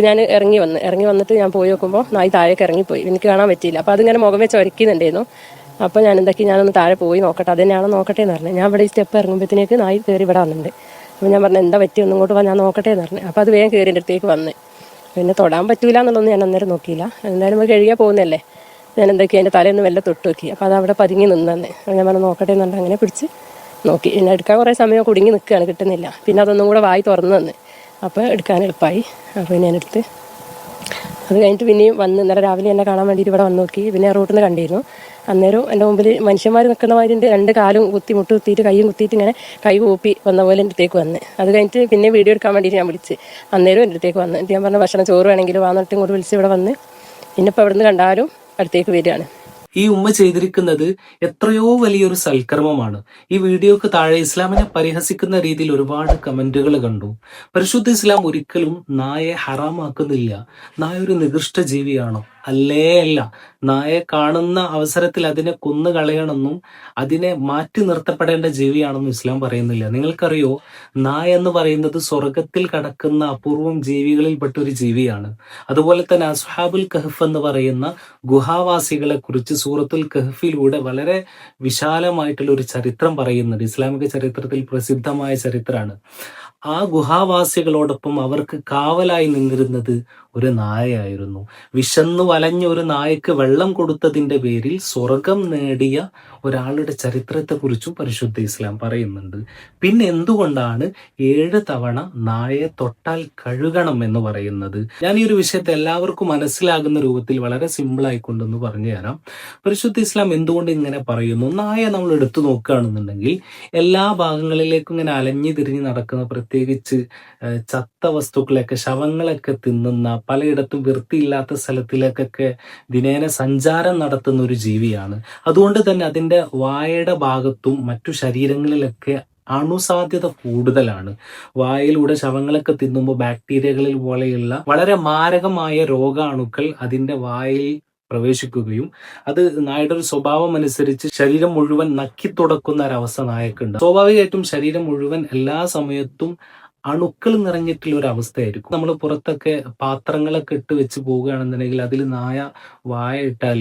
അപ്പോൾ ഞാൻ ഇറങ്ങി വന്ന് ഇറങ്ങി വന്നിട്ട് ഞാൻ പോയി നോക്കുമ്പോൾ നായി താഴേക്ക് ഇറങ്ങിപ്പോയി. എനിക്ക് കാണാൻ പറ്റിയില്ല. അപ്പോൾ അതിങ്ങനെ മുഖം വെച്ച് ഒരുക്കുന്നുണ്ടായിരുന്നു. അപ്പോൾ ഞാൻ എന്താക്കി ഞാനൊന്ന് താഴെ പോയി നോക്കട്ടെ. അത് നോക്കട്ടെ എന്ന് പറഞ്ഞു. ഞാൻ ഇവിടെ ഈ സ്റ്റെപ്പ് ഇറങ്ങുമ്പോഴത്തേക്ക് നായി കയറി ഇവിടെ വന്നിട്ടുണ്ട്. അപ്പോൾ ഞാൻ പറഞ്ഞു എന്താ പറ്റി? ഒന്നും വാ ഞാൻ നോക്കട്ടെ എന്ന് പറഞ്ഞു. അപ്പോൾ അത് വേഗം കയറി എന്റെ അടുത്തേക്ക് വന്ന്. പിന്നെ തൊടാൻ പറ്റൂല എന്നുള്ളതൊന്നും ഞാൻ അന്നേരം നോക്കിയില്ല. എന്തായാലും നമ്മൾ പോകുന്നല്ലേ ഞാൻ എന്തൊക്കെ അതിന്റെ തലേന്ന് വല്ല തൊട്ട് നോക്കി. അപ്പോൾ അത് അവിടെ പതുങ്ങി നിന്നെ അപ്പോൾ ഞാൻ പറഞ്ഞു നോക്കട്ടെ എന്ന് പറഞ്ഞിട്ട് അങ്ങനെ പിടിച്ച് നോക്കി. എന്നെ എടുക്കാൻ കുറേ സമയം കുടുങ്ങി നിൽക്കുകയാണ് കിട്ടുന്നില്ല. പിന്നെ അതൊന്നും കൂടെ വായി തുറന്നു തന്ന്. അപ്പോൾ എടുക്കാൻ എളുപ്പമായി അപ്പോൾ ഞാൻ എടുത്ത് അത് കഴിഞ്ഞിട്ട് പിന്നെയും വന്ന് ഇന്നലെ രാവിലെ എന്നെ കാണാൻ വേണ്ടിയിട്ട് ഇവിടെ വന്ന് നോക്കി പിന്നെ റൂട്ടിൽ നിന്ന് കണ്ടിരുന്നു. അന്നേരം എന്റെ മുമ്പിൽ മനുഷ്യന്മാർ നിൽക്കുന്ന മാതിരി രണ്ട് കാലും കുത്തി മുട്ട് കുത്തിയിട്ട് കൈയും കുത്തിയിട്ട് ഇങ്ങനെ കൈ കൂപ്പി വന്ന പോലെ എന്റെ അടുത്തേക്ക് വന്ന്. അത് കഴിഞ്ഞിട്ട് പിന്നെ വീഡിയോ എടുക്കാൻ വേണ്ടിയിട്ട് ഞാൻ വിളിച്ച്. അന്നേരം എന്റെ അടുത്തേക്ക് വന്ന്. ഞാൻ പറഞ്ഞ ഭക്ഷണം ചോറ് വേണമെങ്കിലും വാന്നിട്ട് ഇങ്ങോട്ട് വിളിച്ച് ഇവിടെ വന്ന്. പിന്നെ ഇപ്പോൾ അവിടെ നിന്ന് കണ്ടാലും അടുത്തേക്ക് വരികയാണ്. ഈ ഉമ്മ ചെയ്തിരിക്കുന്നത് എത്രയോ വലിയൊരു സൽക്കർമ്മമാണ്. ഈ വീഡിയോക്ക് താഴെ ഇസ്ലാമിനെ പരിഹസിക്കുന്ന രീതിയിൽ ഒരുപാട് കമന്റുകൾ കണ്ടു. പരിശുദ്ധ ഇസ്ലാം ഒരിക്കലും നായെ ഹറാമാക്കുന്നില്ല. നായ ഒരു നികൃഷ്ട ജീവിയാണോ? അല്ലേ അല്ല നായെ കാണുന്ന അവസരത്തിൽ അതിനെ കൊന്നു കളയണമെന്നും അതിനെ മാറ്റി നിർത്തപ്പെടേണ്ട ജീവിയാണെന്നും ഇസ്ലാം പറയുന്നില്ല. നിങ്ങൾക്കറിയോ നായ എന്ന് പറയുന്നത് സ്വർഗത്തിൽ കടക്കുന്ന അപൂർവം ജീവികളിൽപ്പെട്ട ഒരു ജീവിയാണ്. അതുപോലെ തന്നെ അസ്ഹാബുൽ കഹഫ് എന്ന് പറയുന്ന ഗുഹാവാസികളെ കുറിച്ച് സൂറത്തുൽ കഹഫിലൂടെ വളരെ വിശാലമായിട്ടുള്ള ഒരു ചരിത്രം പറയുന്നുണ്ട്. ഇസ്ലാമിക ചരിത്രത്തിൽ പ്രസിദ്ധമായ ചരിത്രമാണ്. ആ ഗുഹാവാസികളോടൊപ്പം അവർക്ക് കാവലായി നിന്നിരുന്നത് ഒരു നായയായിരുന്നു. വിശന്നു വലഞ്ഞ ഒരു നായക്ക് വെള്ളം കൊടുത്തതിന്റെ പേരിൽ സ്വർഗം നേടിയ ഒരാളുടെ ചരിത്രത്തെക്കുറിച്ചും പരിശുദ്ധ ഇസ്ലാം പറയുന്നുണ്ട്. പിന്നെ എന്തുകൊണ്ടാണ് ഏഴ് തവണ നായയെ തൊട്ടാൽ കഴുകണം എന്ന് പറയുന്നത്? ഞാൻ ഈ ഒരു വിഷയത്തെ എല്ലാവർക്കും മനസ്സിലാകുന്ന രൂപത്തിൽ വളരെ സിമ്പിൾ ആയിക്കൊണ്ടെന്ന് പറഞ്ഞു തരാം. പരിശുദ്ധ ഇസ്ലാം എന്തുകൊണ്ട് ഇങ്ങനെ പറയുന്നു? നായ നമ്മൾ എടുത്തു നോക്കുകയാണെന്നുണ്ടെങ്കിൽ എല്ലാ ഭാഗങ്ങളിലേക്കും ഇങ്ങനെ അലഞ്ഞു തിരിഞ്ഞ് നടക്കുന്ന പ്രത്യേകിച്ച് ചത്ത വസ്തുക്കളെയൊക്കെ ശവങ്ങളൊക്കെ തിന്നുന്ന പലയിടത്തും വൃത്തിയില്ലാത്ത സ്ഥലത്തിലേക്കൊക്കെ ദിനേന സഞ്ചാരം നടത്തുന്ന ഒരു ജീവിയാണ്. അതുകൊണ്ട് തന്നെ അതിന്റെ വായയുടെ ഭാഗത്തും മറ്റു ശരീരങ്ങളിലൊക്കെ അണുസാധ്യത കൂടുതലാണ്. വായിലൂടെ ശവങ്ങളൊക്കെ തിന്നുമ്പോൾ ബാക്ടീരിയകളിൽ പോലെയുള്ള വളരെ മാരകമായ രോഗാണുക്കൾ അതിന്റെ വായിൽ പ്രവേശിക്കുകയും അത് നായയുടെ ഒരു സ്വഭാവം അനുസരിച്ച് ശരീരം മുഴുവൻ നക്കി തുടക്കുന്ന ഒരവസ്ഥ നായക്കുണ്ട്. സ്വാഭാവികമായിട്ടും ശരീരം മുഴുവൻ എല്ലാ സമയത്തും അണുക്കൾ നിറഞ്ഞിട്ടുള്ള ഒരു അവസ്ഥയായിരിക്കും. നമ്മൾ പുറത്തൊക്കെ പാത്രങ്ങളൊക്കെ ഇട്ട് വെച്ച് പോവുകയാണെന്നുണ്ടെങ്കിൽ അതിൽ നായ വായ ഇട്ടാൽ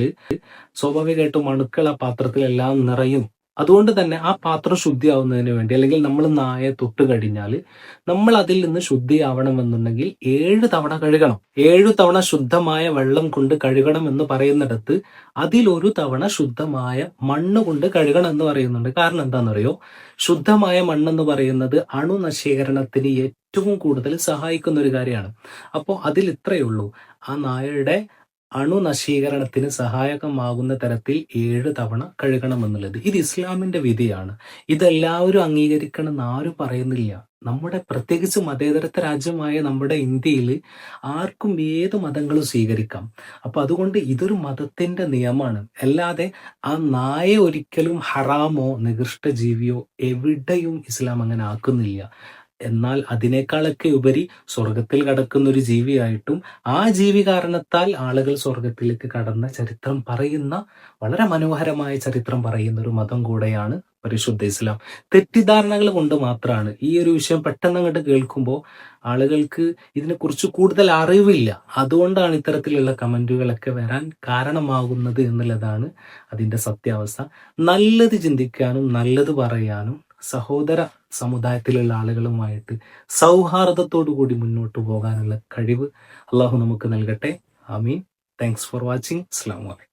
സ്വാഭാവികമായിട്ടും അണുക്കൾ ആ പാത്രത്തിലെല്ലാം നിറയും. അതുകൊണ്ട് തന്നെ ആ പാത്രം ശുദ്ധിയാവുന്നതിന് വേണ്ടി അല്ലെങ്കിൽ നമ്മൾ നായെ തൊട്ട് കഴിഞ്ഞാൽ നമ്മൾ അതിൽ നിന്ന് ശുദ്ധിയാവണമെന്നുണ്ടെങ്കിൽ ഏഴ് തവണ കഴുകണം. ഏഴു തവണ ശുദ്ധമായ വെള്ളം കൊണ്ട് കഴുകണം എന്ന് പറയുന്നിടത്ത് അതിലൊരു തവണ ശുദ്ധമായ മണ്ണ് കൊണ്ട് കഴുകണം എന്ന് പറയുന്നുണ്ട്. കാരണം എന്താണെന്നറിയോ? ശുദ്ധമായ മണ്ണെന്ന് പറയുന്നത് അണുനശീകരണത്തിന് ഏറ്റവും കൂടുതൽ സഹായിക്കുന്ന ഒരു കാര്യമാണ്. അപ്പോൾ അതിൽ ഇത്രയേ ഉള്ളൂ. ആ നായയുടെ അണുനശീകരണത്തിന് സഹായകമാകുന്ന തരത്തിൽ ഏഴ് തവണ കഴുകണം എന്നുള്ളത് ഇത് ഇസ്ലാമിന്റെ വിധിയാണ്. ഇതെല്ലാവരും അംഗീകരിക്കണം എന്ന് ആരും പറയുന്നില്ല. നമ്മുടെ പ്രത്യേകിച്ച് മതേതരത്വ രാജ്യമായ നമ്മുടെ ഇന്ത്യയിൽ ആർക്കും ഏത് മതങ്ങളും സ്വീകരിക്കാം. അപ്പൊ അതുകൊണ്ട് ഇതൊരു മതത്തിന്റെ നിയമമാണ്. അല്ലാതെ ആ നായ ഒരിക്കലും ഹറാമോ നികൃഷ്ട ജീവിയോ എവിടെയും ഇസ്ലാം അങ്ങനെ ആക്കുന്നില്ല. എന്നാൽ അതിനേക്കാളൊക്കെ ഉപരി സ്വർഗത്തിൽ കടക്കുന്ന ഒരു ജീവിയായിട്ടും ആ ജീവി കാരണത്താൽ ആളുകൾ സ്വർഗത്തിലേക്ക് കടന്ന ചരിത്രം പറയുന്ന വളരെ മനോഹരമായ ചരിത്രം പറയുന്ന ഒരു മതം കൂടെയാണ് പരിശുദ്ധ ഇസ്ലാം. തെറ്റിദ്ധാരണകൾ കൊണ്ട് മാത്രമാണ് ഈ ഒരു വിഷയം പെട്ടെന്ന് അങ്ങോട്ട് കേൾക്കുമ്പോൾ ആളുകൾക്ക് ഇതിനെക്കുറിച്ച് കൂടുതൽ അറിവില്ല. അതുകൊണ്ടാണ് ഇത്തരത്തിലുള്ള കമന്റുകളൊക്കെ വരാൻ കാരണമാകുന്നത് എന്നുള്ളതാണ് അതിന്റെ സത്യാവസ്ഥ. നല്ലത് ചിന്തിക്കാനും നല്ലത് പറയാനും സഹോദര സമുദായത്തിലുള്ള ആളുകളുമായിട്ട് സൗഹാർദ്ദത്തോടു കൂടി മുന്നോട്ട് പോകാനുള്ള കഴിവ് അള്ളാഹു നമുക്ക് നൽകട്ടെ. ആമീൻ. താങ്ക്സ് ഫോർ വാച്ചിങ് അസ്സാം വലൈക്കും